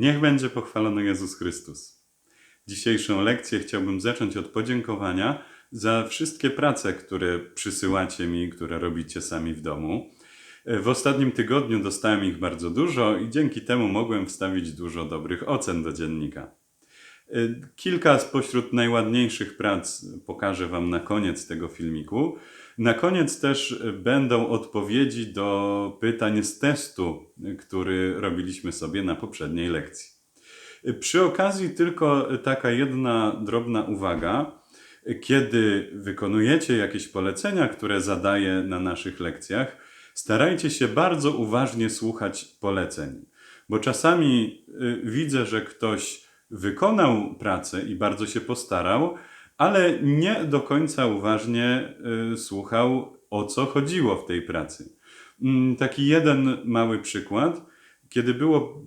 Niech będzie pochwalony Jezus Chrystus. Dzisiejszą lekcję chciałbym zacząć od podziękowania za wszystkie prace, które przysyłacie mi, które robicie sami w domu. W ostatnim tygodniu dostałem ich bardzo dużo i dzięki temu mogłem wstawić dużo dobrych ocen do dziennika. Kilka spośród najładniejszych prac pokażę Wam na koniec tego filmiku. Na koniec też będą odpowiedzi do pytań z testu, który robiliśmy sobie na poprzedniej lekcji. Przy okazji tylko taka jedna drobna uwaga. Kiedy wykonujecie jakieś polecenia, które zadaję na naszych lekcjach, starajcie się bardzo uważnie słuchać poleceń, bo czasami widzę, że ktoś wykonał pracę i bardzo się postarał, ale nie do końca uważnie y, słuchał, o co chodziło w tej pracy. Mm, taki jeden mały przykład. Kiedy było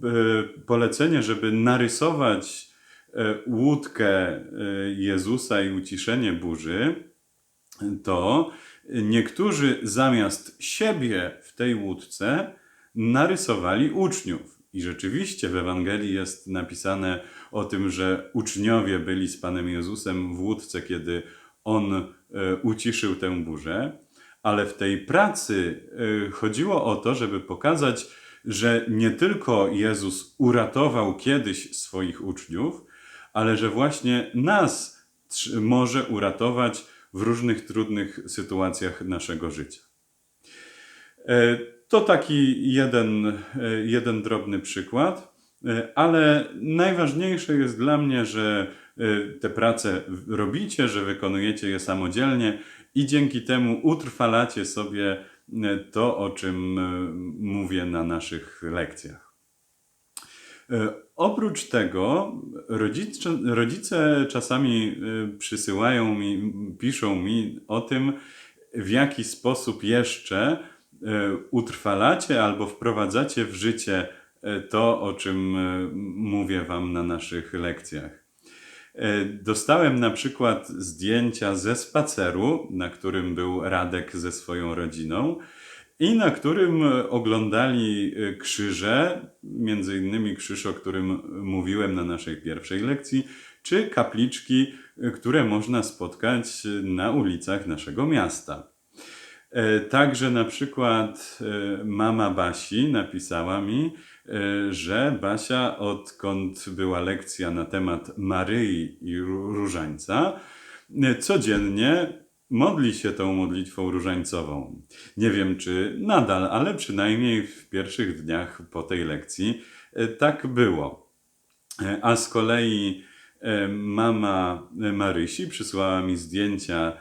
y, polecenie, żeby narysować y, łódkę Jezusa i uciszenie burzy, to niektórzy zamiast siebie w tej łódce narysowali uczniów. I rzeczywiście w Ewangelii jest napisane o tym, że uczniowie byli z Panem Jezusem w łódce, kiedy On e, uciszył tę burzę, ale w tej pracy e, chodziło o to, żeby pokazać, że nie tylko Jezus uratował kiedyś swoich uczniów, ale że właśnie nas może uratować w różnych trudnych sytuacjach naszego życia. E, to taki jeden, jeden drobny przykład. E, ale najważniejsze jest dla mnie, że e, te prace robicie, że wykonujecie je samodzielnie i dzięki temu utrwalacie sobie e, to, o czym mówię na naszych lekcjach. Oprócz tego rodzice, rodzice czasami przysyłają mi, piszą mi o tym, w jaki sposób jeszcze utrwalacie albo wprowadzacie w życie to, o czym e, mówię Wam na naszych lekcjach. E, dostałem na przykład zdjęcia ze spaceru, na którym był Radek ze swoją rodziną i na którym oglądali e, krzyże, między innymi krzyż, o którym mówiłem na naszej pierwszej lekcji, czy kapliczki, które można spotkać na ulicach naszego miasta. Także na przykład mama Basi napisała mi, E, że Basia, odkąd była lekcja na temat Maryi i Różańca, e, codziennie modli się tą modlitwą różańcową. Nie wiem czy nadal, ale przynajmniej w pierwszych dniach po tej lekcji e, tak było. A z kolei mama Marysi przysłała mi zdjęcia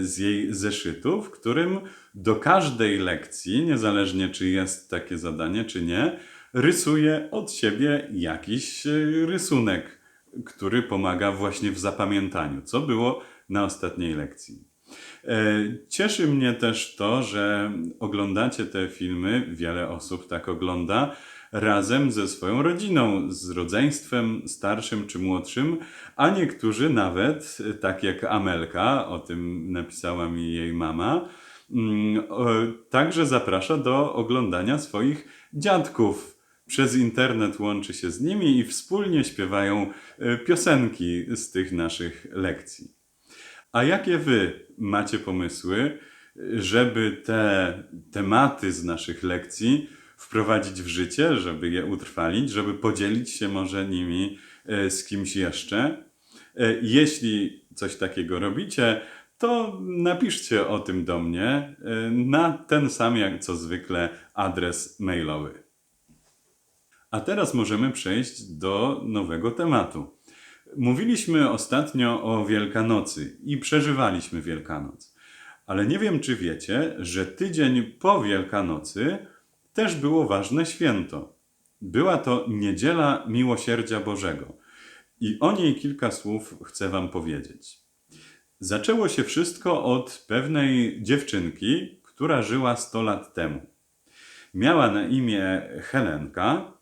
z jej zeszytu, w którym do każdej lekcji, niezależnie czy jest takie zadanie, czy nie, rysuje od siebie jakiś e, rysunek, który pomaga właśnie w zapamiętaniu, co było na ostatniej lekcji. E, cieszy mnie też to, że oglądacie te filmy, wiele osób tak ogląda, razem ze swoją rodziną, z rodzeństwem starszym czy młodszym, a niektórzy nawet, tak jak Amelka, o tym napisała mi jej mama, mm, także zaprasza do oglądania swoich dziadków przez internet łączy się z nimi i wspólnie śpiewają e, piosenki z tych naszych lekcji. A jakie wy macie pomysły, żeby te tematy z naszych lekcji wprowadzić w życie, żeby je utrwalić, żeby podzielić się może nimi e, z kimś jeszcze? E, jeśli coś takiego robicie, to napiszcie o tym do mnie na ten sam jak co zwykle adres mailowy. A teraz możemy przejść do nowego tematu. Mówiliśmy ostatnio o Wielkanocy i przeżywaliśmy Wielkanoc. Ale nie wiem, czy wiecie, że tydzień po Wielkanocy też było ważne święto. Była to Niedziela Miłosierdzia Bożego. I o niej kilka słów chcę Wam powiedzieć. Zaczęło się wszystko od pewnej dziewczynki, która żyła 100 lat temu. Miała na imię Helenka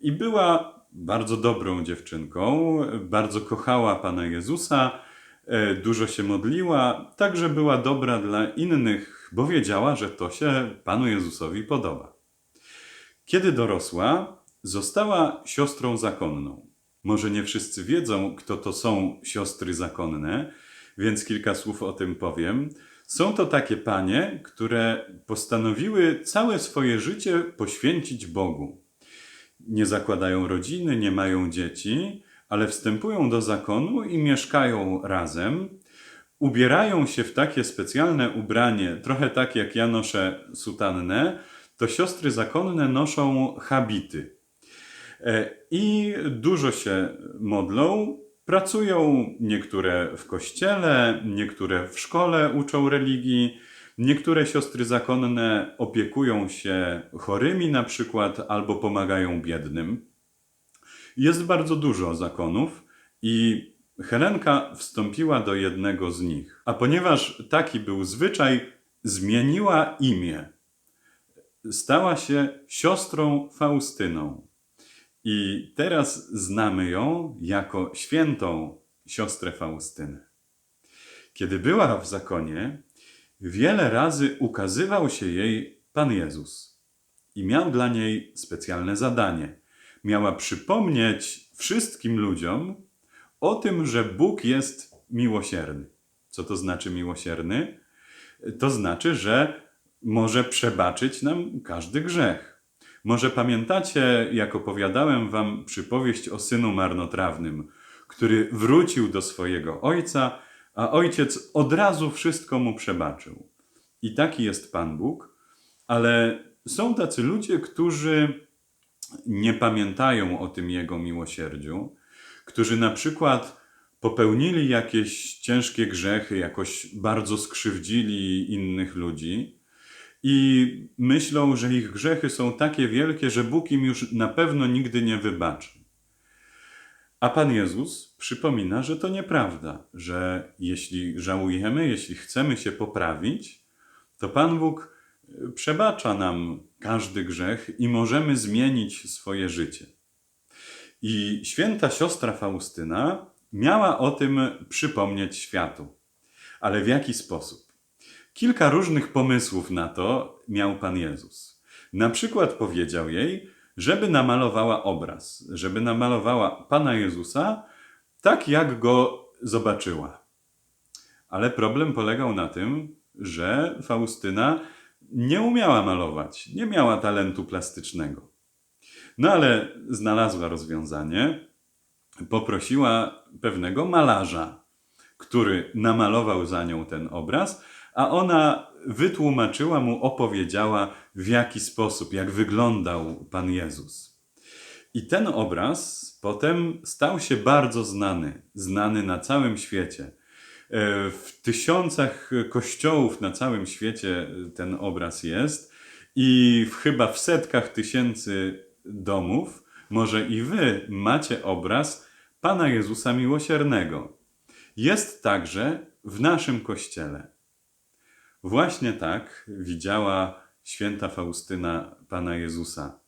i była bardzo dobrą dziewczynką, bardzo kochała Pana Jezusa, e, dużo się modliła, także była dobra dla innych, bo wiedziała, że to się Panu Jezusowi podoba. Kiedy dorosła, została siostrą zakonną. Może nie wszyscy wiedzą, kto to są siostry zakonne, więc kilka słów o tym powiem. Są to takie panie, które postanowiły całe swoje życie poświęcić Bogu. Nie zakładają rodziny, nie mają dzieci, ale wstępują do zakonu i mieszkają razem. Ubierają się w takie specjalne ubranie, trochę tak jak ja noszę sutannę, to siostry zakonne noszą habity. E, I dużo się modlą, pracują niektóre w kościele, niektóre w szkole uczą religii, niektóre siostry zakonne opiekują się chorymi na przykład albo pomagają biednym. Jest bardzo dużo zakonów i Helenka wstąpiła do jednego z nich. A ponieważ taki był zwyczaj, zmieniła imię. Stała się siostrą Faustyną. I teraz znamy ją jako świętą siostrę Faustynę. Kiedy była w zakonie, wiele razy ukazywał się jej Pan Jezus i miał dla niej specjalne zadanie. Miała przypomnieć wszystkim ludziom o tym, że Bóg jest miłosierny. Co to znaczy miłosierny? To znaczy, że może przebaczyć nam każdy grzech. Może pamiętacie, jak opowiadałem wam przypowieść o synu marnotrawnym, który wrócił do swojego ojca, a ojciec od razu wszystko mu przebaczył. I taki jest Pan Bóg, ale są tacy ludzie, którzy nie pamiętają o tym Jego miłosierdziu, którzy na przykład popełnili jakieś ciężkie grzechy, jakoś bardzo skrzywdzili innych ludzi i myślą, że ich grzechy są takie wielkie, że Bóg im już na pewno nigdy nie wybaczy. A Pan Jezus przypomina, że to nieprawda, że jeśli żałujemy, jeśli chcemy się poprawić, to Pan Bóg przebacza nam każdy grzech i możemy zmienić swoje życie. I święta siostra Faustyna miała o tym przypomnieć światu. Ale w jaki sposób? Kilka różnych pomysłów na to miał Pan Jezus. Na przykład powiedział jej, żeby namalowała obraz, żeby namalowała Pana Jezusa tak, jak go zobaczyła. Ale problem polegał na tym, że Faustyna nie umiała malować, nie miała talentu plastycznego. No ale znalazła rozwiązanie. Poprosiła pewnego malarza, który namalował za nią ten obraz, a ona wytłumaczyła mu, opowiedziała w jaki sposób, jak wyglądał Pan Jezus. I ten obraz potem stał się bardzo znany, znany na całym świecie. E, W tysiącach kościołów na całym świecie ten obraz jest i chyba w setkach tysięcy domów, może i wy macie obraz Pana Jezusa Miłosiernego. Jest także w naszym kościele. Właśnie tak widziała święta Faustyna Pana Jezusa.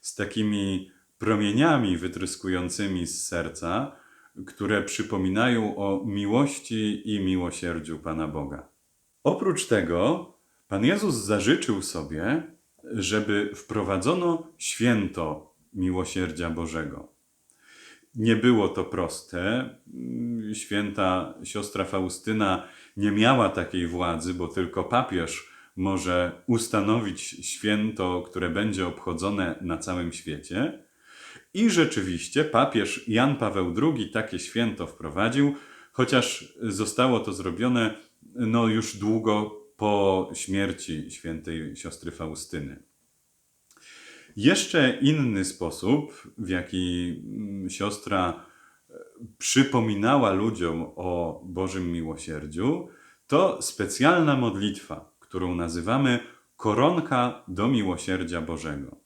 Z takimi promieniami wytryskującymi z serca, które przypominają o miłości i miłosierdziu Pana Boga. Oprócz tego, Pan Jezus zażyczył sobie, żeby wprowadzono święto miłosierdzia Bożego. Nie było to proste. Święta siostra Faustyna nie miała takiej władzy, bo tylko papież może ustanowić święto, które będzie obchodzone na całym świecie. I rzeczywiście papież Jan Paweł II takie święto wprowadził, chociaż zostało to zrobione no, już długo po śmierci świętej siostry Faustyny. Jeszcze inny sposób, w jaki mm, siostra e, przypominała ludziom o Bożym miłosierdziu, to specjalna modlitwa, którą nazywamy koronka do miłosierdzia Bożego.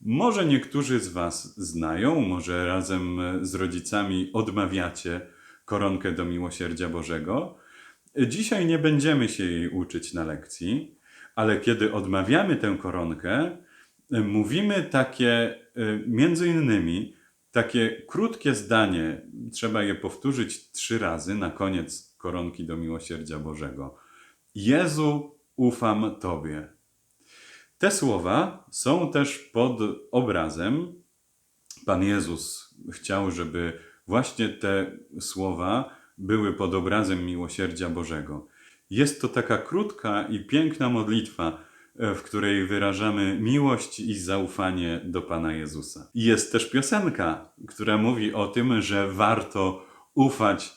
Może niektórzy z Was znają, może razem z rodzicami odmawiacie koronkę do miłosierdzia Bożego. Dzisiaj nie będziemy się jej uczyć na lekcji, ale kiedy odmawiamy tę koronkę, mówimy takie, między innymi, takie krótkie zdanie, trzeba je powtórzyć trzy razy na koniec koronki do miłosierdzia Bożego. Jezu, ufam Tobie. Te słowa są też pod obrazem Pan Jezus chciał, żeby właśnie te słowa były pod obrazem miłosierdzia Bożego. Jest to taka krótka i piękna modlitwa, w której wyrażamy miłość i zaufanie do Pana Jezusa. Jest też piosenka, która mówi o tym, że warto ufać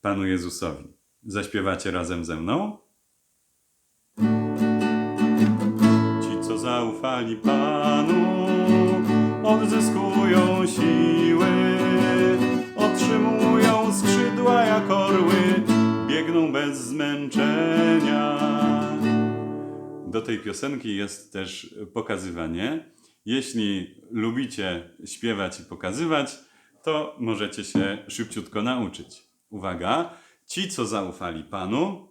Panu Jezusowi. Zaśpiewacie razem ze mną? Ci, co zaufali Panu, odzyskują siły, otrzymują skrzydła jak orły, biegną bez zmęczenia. Do tej piosenki jest też pokazywanie. Jeśli lubicie śpiewać i pokazywać, to możecie się szybciutko nauczyć. Uwaga, ci, co zaufali Panu,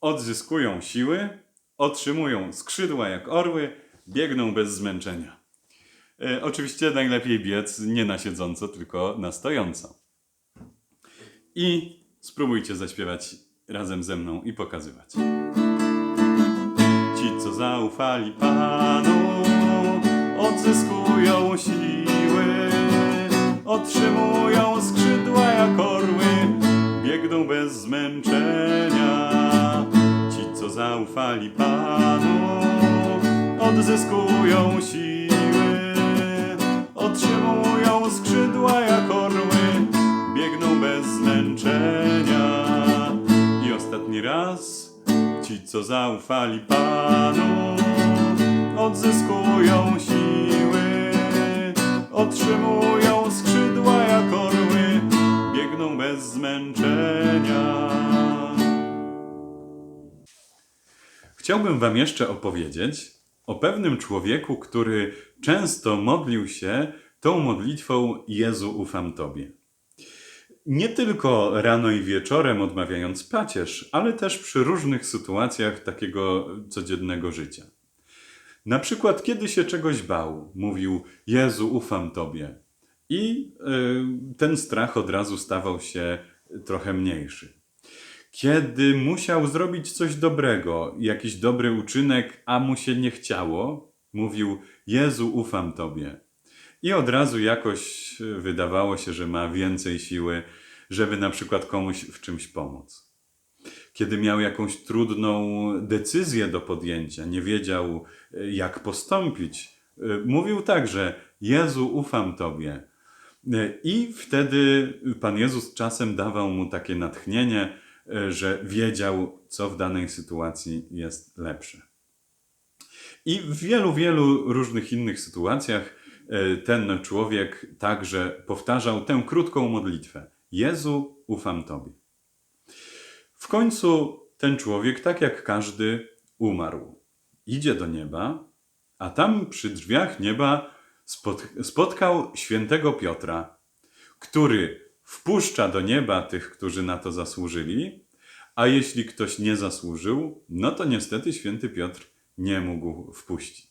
odzyskują siły, otrzymują skrzydła jak orły, biegną bez zmęczenia. E, oczywiście najlepiej biec nie na siedząco, tylko na stojąco. I spróbujcie zaśpiewać razem ze mną i pokazywać. Co zaufali Panu, odzyskują siły, otrzymują skrzydła jak orły, biegną bez zmęczenia. Ci, co zaufali Panu, odzyskują siły, otrzymują skrzydła jak orły, biegną bez zmęczenia. I ostatni raz, ci, co zaufali Panu, odzyskują siły, otrzymują skrzydła jak orły, biegną bez zmęczenia. Chciałbym Wam jeszcze opowiedzieć o pewnym człowieku, który często modlił się tą modlitwą Jezu ufam Tobie. Nie tylko rano i wieczorem odmawiając pacierz, ale też przy różnych sytuacjach takiego codziennego życia. Na przykład, kiedy się czegoś bał, mówił: Jezu, ufam Tobie. I y, ten strach od razu stawał się trochę mniejszy. Kiedy musiał zrobić coś dobrego, jakiś dobry uczynek, a mu się nie chciało, mówił: Jezu, ufam Tobie. I od razu jakoś wydawało się, że ma więcej siły, żeby na przykład komuś w czymś pomóc. Kiedy miał jakąś trudną decyzję do podjęcia, nie wiedział e, jak postąpić, e, mówił także: Jezu, ufam Tobie. E, I wtedy Pan Jezus czasem dawał mu takie natchnienie, e, że wiedział, co w danej sytuacji jest lepsze. I w wielu, wielu różnych innych sytuacjach e, ten człowiek także powtarzał tę krótką modlitwę: Jezu, ufam Tobie. W końcu ten człowiek, tak jak każdy, umarł. Idzie do nieba, a tam przy drzwiach nieba spot- spotkał świętego Piotra, który wpuszcza do nieba tych, którzy na to zasłużyli, a jeśli ktoś nie zasłużył, no to niestety święty Piotr nie mógł wpuścić.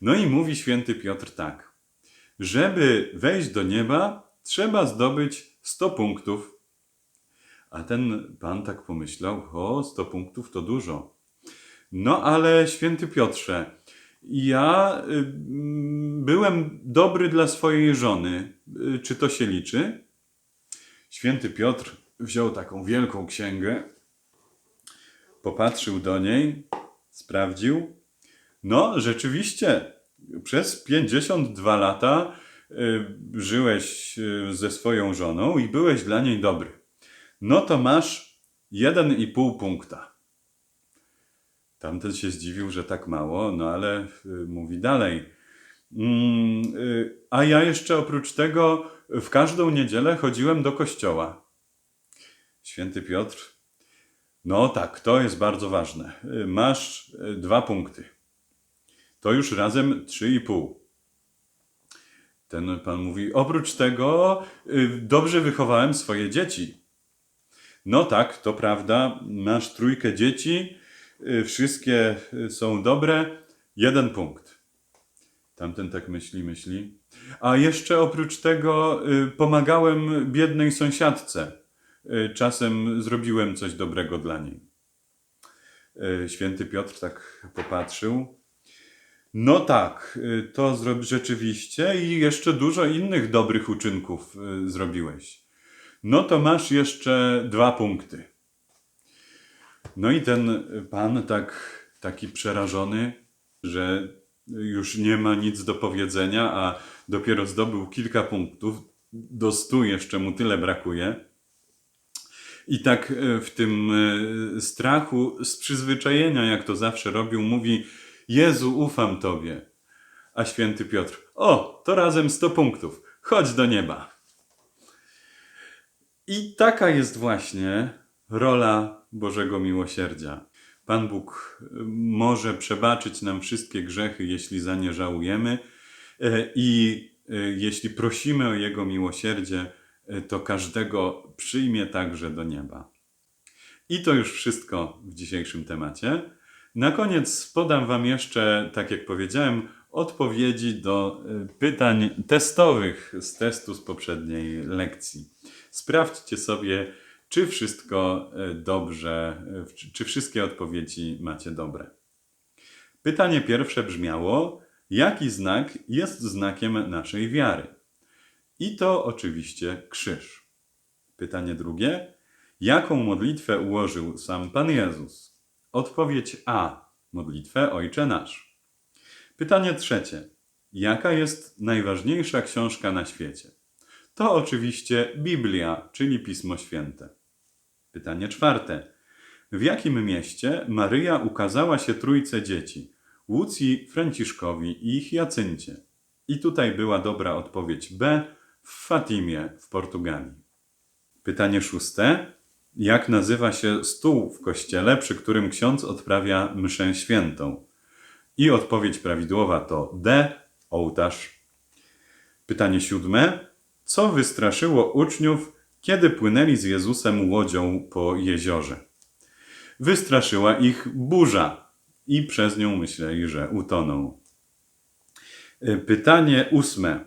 No i mówi święty Piotr tak: żeby wejść do nieba, trzeba zdobyć 100 punktów. A ten pan tak pomyślał: O, 100 punktów to dużo. No ale święty Piotrze, ja y, byłem dobry dla swojej żony. Y, Czy to się liczy? Święty Piotr wziął taką wielką księgę, popatrzył do niej, sprawdził. No, rzeczywiście, przez 52 lata y, żyłeś y, ze swoją żoną i byłeś dla niej dobry. No to masz 1,5 punkta. Tamten się zdziwił, że tak mało, no ale y, mówi dalej. Mm, a ja jeszcze oprócz tego w każdą niedzielę chodziłem do kościoła. Święty Piotr. No tak, to jest bardzo ważne. Masz dwa punkty. To już razem trzy i pół. Ten pan mówi, oprócz tego y, dobrze wychowałem swoje dzieci. No tak, to prawda, masz trójkę dzieci, y, wszystkie y, są dobre, jeden punkt. Tamten tak myśli, myśli. A jeszcze oprócz tego pomagałem biednej sąsiadce. Czasem zrobiłem coś dobrego dla niej. Święty Piotr tak popatrzył. No tak, y, to zrob rzeczywiście i jeszcze dużo innych dobrych uczynków y, zrobiłeś. No to masz jeszcze dwa punkty. No i ten pan tak, taki przerażony, że już nie ma nic do powiedzenia, a dopiero zdobył kilka punktów, do stu jeszcze mu tyle brakuje. I tak e, w tym strachu, z przyzwyczajenia, jak to zawsze robił, mówi: Jezu, ufam Tobie. A święty Piotr: O, to razem 100 punktów, chodź do nieba. I taka jest właśnie rola Bożego Miłosierdzia. Pan Bóg e, może przebaczyć nam wszystkie grzechy, jeśli za nie żałujemy, e, i e, jeśli prosimy o Jego miłosierdzie, e, to każdego przyjmie także do nieba. I to już wszystko w dzisiejszym temacie. Na koniec podam Wam jeszcze, tak jak powiedziałem, odpowiedzi do e, pytań testowych z testu z poprzedniej lekcji. Sprawdźcie sobie, czy wszystko e, dobrze, czy- czy wszystkie odpowiedzi macie dobre. Pytanie pierwsze brzmiało: jaki znak jest znakiem naszej wiary? I to oczywiście krzyż. Pytanie drugie: jaką modlitwę ułożył sam Pan Jezus? Odpowiedź A: modlitwę Ojcze Nasz. Pytanie trzecie: jaka jest najważniejsza książka na świecie? To oczywiście Biblia, czyli Pismo Święte. Pytanie czwarte. W jakim mieście Maryja ukazała się trójce dzieci? Łucji, Franciszkowi i Hiacyncie. I tutaj była dobra odpowiedź B. W Fatimie w Portugalii. Pytanie szóste. Jak nazywa się stół w kościele, przy którym ksiądz odprawia mszę świętą? I odpowiedź prawidłowa to D. Ołtarz. Pytanie siódme. Co wystraszyło uczniów, kiedy płynęli z Jezusem łodzią po jeziorze? Wystraszyła ich burza i przez nią myśleli, że utoną. Y, Pytanie ósme.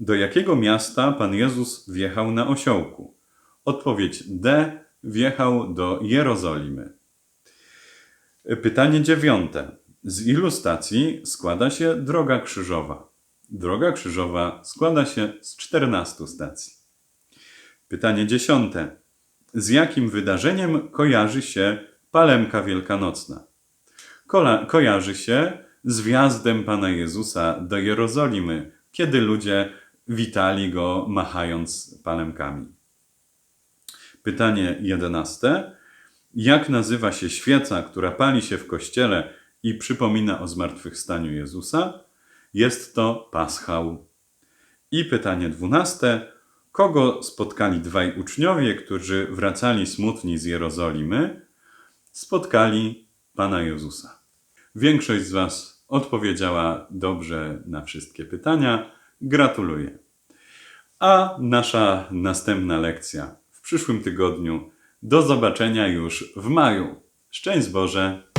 Do jakiego miasta Pan Jezus wjechał na osiołku? Odpowiedź D. Wjechał do Jerozolimy. Pytanie dziewiąte. Z ilu stacji składa się droga krzyżowa? Droga krzyżowa składa się z 14 stacji. Pytanie dziesiąte. Z jakim wydarzeniem kojarzy się Palemka Wielkanocna? Kola, kojarzy się z wjazdem Pana Jezusa do Jerozolimy, kiedy ludzie witali Go machając palemkami. Pytanie jedenaste. Jak nazywa się świeca, która pali się w kościele i przypomina o zmartwychwstaniu Jezusa? Jest to paschał. I pytanie dwunaste. Kogo spotkali dwaj uczniowie, którzy wracali smutni z Jerozolimy? Spotkali Pana Jezusa. Większość z Was odpowiedziała dobrze na wszystkie pytania. Gratuluję. A nasza następna lekcja w przyszłym tygodniu. Do zobaczenia już w maju. Szczęść Boże!